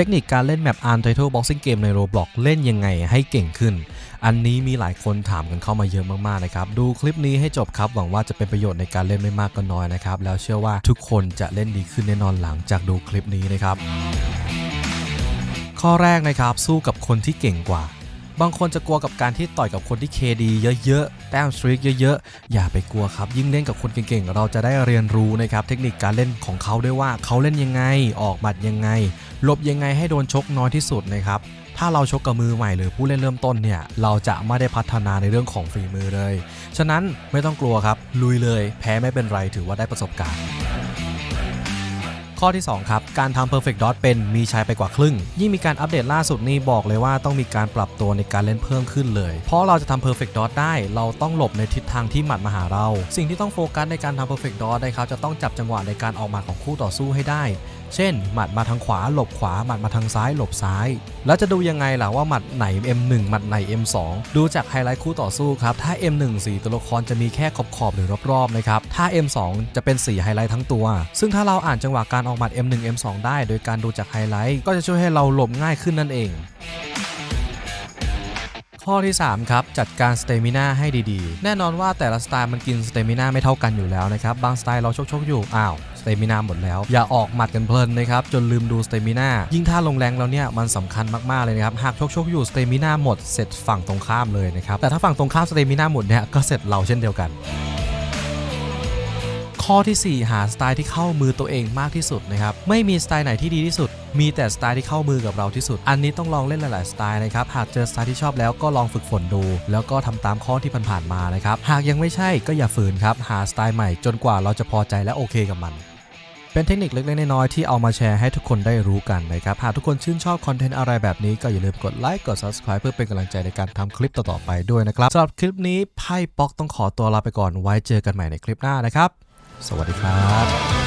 เทคนิคการเล่นแมป Untitled Boxing Game ใน Roblox เล่นยังไงให้เก่งขึ้น อันนี้มีหลายคนถามกันเข้ามาเยอะมากๆนะครับ ดูคลิปนี้ให้จบครับ หวังว่าจะเป็นประโยชน์ในการเล่นไม่มากก็น้อยนะครับ แล้วเชื่อว่าทุกคนจะเล่นดีขึ้นแน่นอนหลังจากดูคลิปนี้นะครับ ข้อแรกนะครับสู้กับคนที่เก่งกว่า บางคนจะกลัวกับการที่ต่อยกับคนที่เคดีเยอะๆ แต้มสตรีกเยอะๆ อย่าไปกลัวครับ ยิ่งเล่นกับคนเก่งๆ เราจะได้เรียนรู้นะครับเทคนิคการเล่นของเขาด้วยว่าเขาเล่นยังไง ออกหมัดยังไงหลบยังไงให้โดนชกน้อยที่สุดนะครับถ้าเราชกกับมือใหม่หรือผู้เล่นเริ่มต้นเนี่ย เราจะไม่ได้พัฒนาในเรื่องของฝีมือเลย ฉะนั้นไม่ต้องกลัวครับ ลุยเลย แพ้ไม่เป็นไรถือว่าได้ประสบการณ์ ข้อที่ 2 ครับ การทำ perfect dot เป็นมีชัยไปกว่าครึ่ง ยิ่งมีการอัปเดตล่าสุดนี่บอกเลยว่าต้องมีการปรับตัวในการเล่นเพิ่มขึ้นเลย เพราะเราจะทำ perfect dot ได้ เราต้องหลบในทิศทางที่หมัดมาหาเรา สิ่งที่ต้องโฟกัสในการทำ perfect dot นะครับจะต้องจับจังหวะในการออกหมัดของคู่ต่อสู้ให้ได้ เช่น หมัดมาทางขวาหลบขวาหมัดมาทางซ้ายหลบซ้าย แล้วจะดูยังไงล่ะว่าหมัดไหน M1 หมัดไหน M2 ดูจากไฮไลท์คู่ต่อสู้ครับถ้า M1 สีตัวละครจะมีแค่ขอบขอบๆหรือรอบๆนะครับถ้า M2 จะเป็นสีไฮไลท์ทั้งตัว ซึ่งถ้าเราอ่านจังหวะการออกหมัด M1 M2 ได้ โดยการดูจากไฮไลท์ก็จะช่วยให้เราหลบง่ายขึ้นนั่นเอง ข้อที่ 3 ครับ จัดการสเตมิน่าให้ดีๆ แน่นอนว่าแต่ละสไตล์มันกินสเตมิน่าไม่เท่ากันอยู่แล้วนะครับ บางสไตล์เราชกๆอยู่อ้าวสเตมิน่าหมดแล้ว อย่าออกหมัดกันเพลินนะครับ จนลืมดูสเตมิน่ายิ่งถ้าลงแรงแล้วเนี่ย มันสำคัญมาก ๆ เลยนะครับ หากชกๆอยู่สเตมิน่าหมดเสร็จฝั่งตรงข้ามเลยนะครับ แต่ถ้าฝั่งตรงข้ามสเตมิน่าหมดเนี่ยก็เสร็จเราเช่นเดียวกัน ข้อทีสี่ 4 หาสไตล์ที่เข้ามือตัวเองมากที่สุดนะครับ ไม่มีสไตล์ไหนที่ดีที่สุด มีแต่สไตล์ที่เข้ามือกับเราที่สุด อันนี้ต้องลองเล่นหลาย ๆ สไตล์นะครับ หากเจอสไตล์ที่ชอบแล้วก็ลองฝึกฝนดู แล้วก็ทำตามข้อที่ผ่านๆมานะครับ หากยังไม่ใช่ก็อย่าฝืนครับ หาสไตล์ใหม่จนกว่าเราจะพอใจและโอเคกับมันเป็นเทคนิคเล็ก ๆ น้อย ๆ ที่เอามาแชร์ให้ทุกคนได้รู้กันนะครับ หากทุกคนชื่นชอบคอนเทนต์อะไรแบบนี้ก็อย่าลืมกดไลค์กด subscribe เพื่อเป็นกำลังใจในการทำคลิปต่อ ๆ ไปด้วยนะครับสำหรับคลิปนี้ไพ่ป๊อกต้องขอตัวลาไปก่อนไว้เจอกันใหม่ในคลิปหน้านะครับ สวัสดีครับ